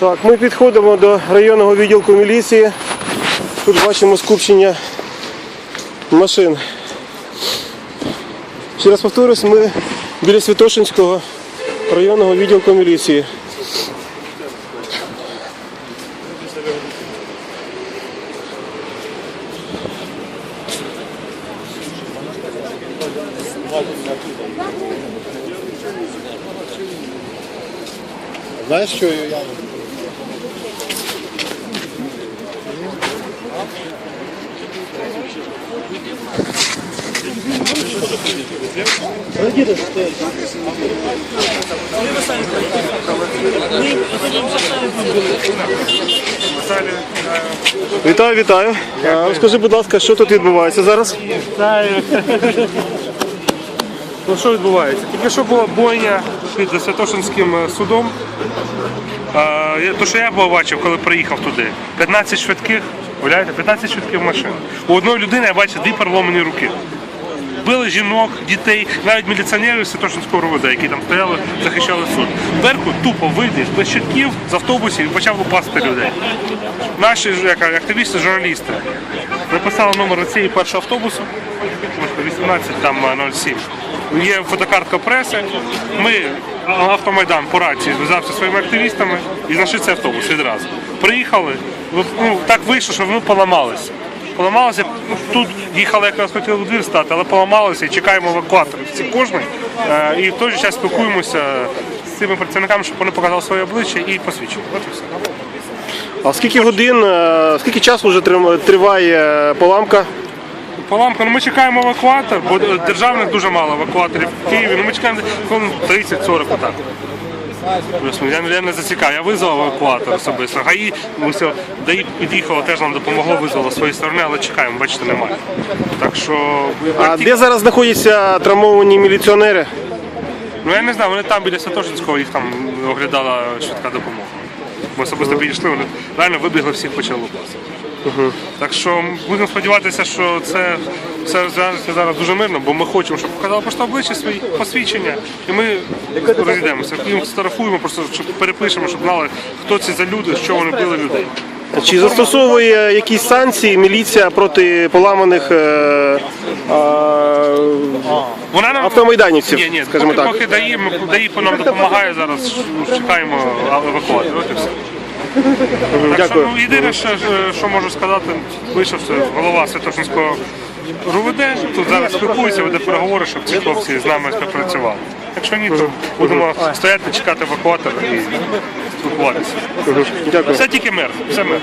Так, ми підходимо до районного відділку міліції. Тут бачимо скупчення машин. Ще раз повторюсь, ми біля Святошинського районного відділку міліції. Знаєш, що я Вітаю, вітаю. Розкажи, будь ласка, що тут відбувається зараз? Ну що відбувається? Тільки що була бойня під Святошинським судом. Е, То, що я побачив, коли приїхав туди, 15 швидких, уявляєте, 15 швидких машин. У одної людини я бачив дві переломані руки. Били жінок, дітей, навіть міліціонерів Святошинського РОВД, які там стояли, захищали суд. Беркут тупо вийде без щитків з автобусів і почав лупасти людей. Наші як, активісти, журналісти написали номер цієї першого автобусу, 18 там е, 07. Є фотокартка преси. Ми автомайдан по рації зв'язався зі своїми активістами і знайшли цей автобус відразу. Приїхали, ну так вийшло, що вони поламалися. Поламалося, ну, тут їхали, якраз хотіли в двір стати, але поламалося і чекаємо евакуаторів. Всі кожний. Е, І в той же час спілкуємося з цими працівниками, щоб вони показали своє обличчя і посвідчили. От і все. А скільки годин, е, скільки часу вже триває поламка? Поламка, ну ми чекаємо евакуатор, бо державних дуже мало евакуаторів в Києві. Ну ми чекаємо 30-40 отак. Плюс-мінус. Я, я не зацікав, я визвав евакуатор особисто. ГАІ, ми ДАІ під'їхало, теж нам допомогло, визвало з своєї сторони, але чекаємо, бачите, немає. Так що А де зараз знаходяться травмовані міліціонери? ну я не знаю, вони там біля Святошинського, їх там оглядала швидка допомога. Ми особисто підійшли, вони реально вибігли, всіх почали лупати. Так що будемо сподіватися, що це все розв'яжеться зараз дуже мирно, бо ми хочемо, щоб показали просто обличчя свої посвідчення, і ми розійдемося. Їм сфотографуємо, просто щоб перепишемо, щоб знали, хто це за люди, що вони били людей. Чи застосовує якісь санкції міліція проти поламаних е, а, Вона нам Автомайданівців, ні, ні, скажімо поки, так. поки ДАІ, ДАІ нам допомагає зараз. Чекаємо евакуатор. От і все. Так що, ну, єдине, що, що можу сказати, вийшов це голова Святошинського РУВД, тут зараз спілкується, веде переговори, щоб ці хлопці з нами співпрацювали. Якщо ні, то будемо стояти, чекати евакуатор і спілкуватися. Дякую. Все тільки мер, все мир.